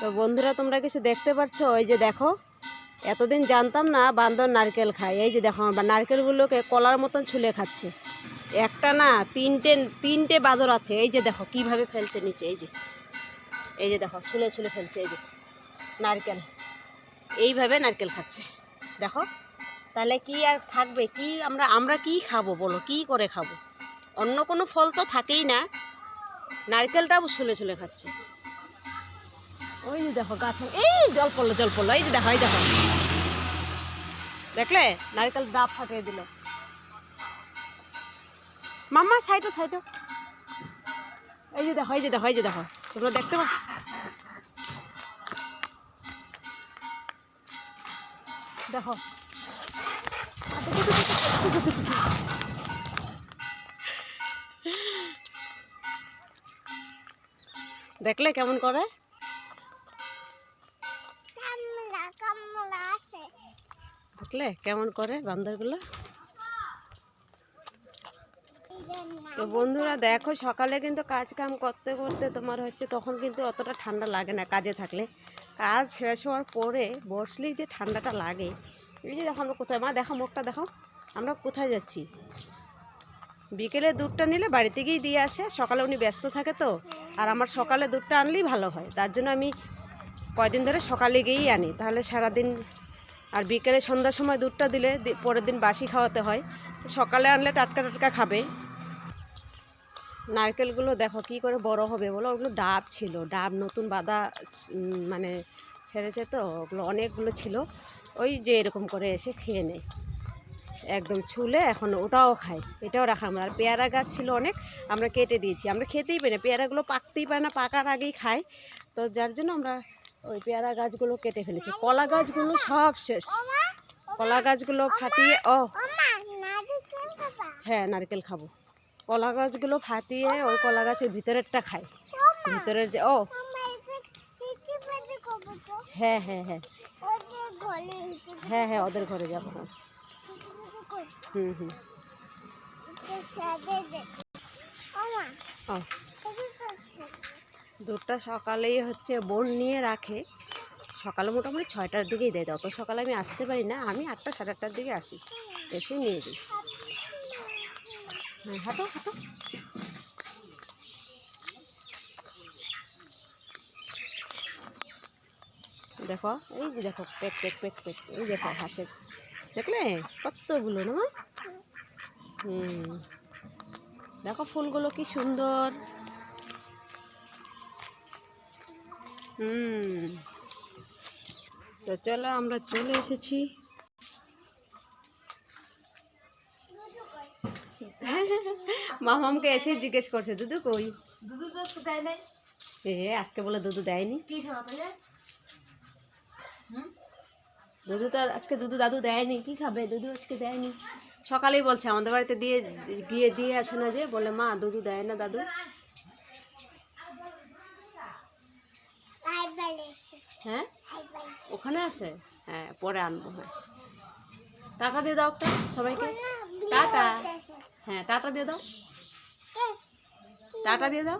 তো বন্ধুরা, তোমরা কিছু দেখতে পাচ্ছ ওই যে দেখো, এতদিন জানতাম না বান্দর নারকেল খায়। এই যে দেখো, আমার নারকেলগুলোকে কলার মতন ছুলে খাচ্ছে। একটা না, তিনটে তিনটে বাঁদর আছে। এই যে দেখো, কীভাবে ফেলছে নিচে, এই যে। এই যে দেখো, ছুলে ছুলে ফেলছে, এই যে নারকেল। এইভাবে নারকেল খাচ্ছে। দেখো, তাহলে কি আর থাকবে? কি আমরা আমরা কি খাব বলো? কি করে খাব? অন্য কোনো ফল তো থাকেই না। নারকেলটাও ছুলে ছুলে খাচ্ছে। ওই যে দেখো গাছ, এই জল পড়ল জল পড়ল, এই যে দেখো, এই দেখো। দেখলে? নারকেল ডাব ফাটিয়ে দিল। মাম্মা, সাইডো সাইডো। এই যে দেখো, এই যে দেখো, এই যে দেখো। তোমরা দেখতে পা দেখো। দেখলে কেমন করে? দেখলে কেমন করে বান্দরগুলো? তো বন্ধুরা দেখো, সকালে কিন্তু কাজ কাম করতে করতে তোমার হচ্ছে তখন কিন্তু অতটা ঠান্ডা লাগে না কাজে থাকলে। কাজ শেষ হওয়ার পরে বসলেই যে ঠান্ডাটা লাগে। এই যে দেখো আমরা কোথায়, মা দেখো মুখটা দেখো, আমরা কোথায় যাচ্ছি? বিকেলে দুধটা নিলে বাড়িতে গিয়েই দিয়ে আসে, সকালে উনি ব্যস্ত থাকে তো, আর আমার সকালে দুধটা আনলেই ভালো হয়। তার জন্য আমি কয়দিন ধরে সকালে গিয়েই আনি। তাহলে সারাদিন আর বিকেলে সন্ধ্যার সময় দুধটা দিলে পরের দিন বাসি খাওয়াতে হয়। সকালে আনলে টাটকা টাটকা খাবে। নারকেলগুলো দেখো কি করে বড় হবে বলো? ওগুলো ডাব ছিল। ডাব নতুন বাদা মানে ছেড়েছে তো, ওগুলো অনেকগুলো ছিল। ওই যে এরকম করে এসে খেয়ে নেয়। একদম ছুলে এখন ওটাও খায়। এটাও রাখা আমরা। আর পেয়ারা গাছ ছিল অনেক, আমরা কেটে দিয়েছি। আমরা খেতেই পাই না। পেয়ারাগুলো পাকতেই পায় না, পাকার আগেই খাই তো যার জন্য আমরা ওই পেয়ারা গাছগুলো কেটে ফেলেছে। কলা গাছগুলো সব শেষ। কলা গাছগুলো ফাটিয়ে ও। হ্যাঁ নারকেল খাব। কলা গাছগুলো ফাটিয়ে ওই কলা গাছের ভিতরেরটা খাই। ভিতরের যে ও। হ্যাঁ হ্যাঁ হ্যাঁ। হ্যাঁ হ্যাঁ ওদের ঘরে যাব হ্যাঁ। হুম হুম। ও। দুধটা সকালেই হচ্ছে বোন নিয়ে রাখে। সকালে মোটামুটি ছয়টার দিকেই দেয়। অত সকালে আমি আসতে পারি না। আমি আটটা, সাড়ে আটটার দিকে আসি। এসে নিয়ে দিই হ্যাঁ হাঁটো হাঁটো। দেখো, এই যে দেখো পেক পেক পেক পেক এই দেখো হাসে দেখলে? কতগুলো না হুম। দেখো ফুলগুলো কি সুন্দর। হুম। তো চলো আমরা চলে এসেছি। মামামকে এসে জিজ্ঞেস করছে দুদু কই? দুধ তো দেয় নাই। এ আজকে বলে দুধু দেয়নি। কি খাওয়া দুধু তো আজকে দুধু দাদু দেয়নি। কি খাবে? দুধু আজকে দেয়নি। সকালেই বলছে আমাদের বাড়িতে দিয়ে গিয়ে দিয়ে আসে না যে বলে মা দুধু দেয় না দাদু আই বলেছে হ্যাঁ? ওখানে আছে? হ্যাঁ পরে আনব হ্যাঁ। টাকা দিয়ে দাও একটা সবাইকে। টাটা। হ্যাঁ টাটা দিয়ে দাও। টাটা দিয়ে দাও।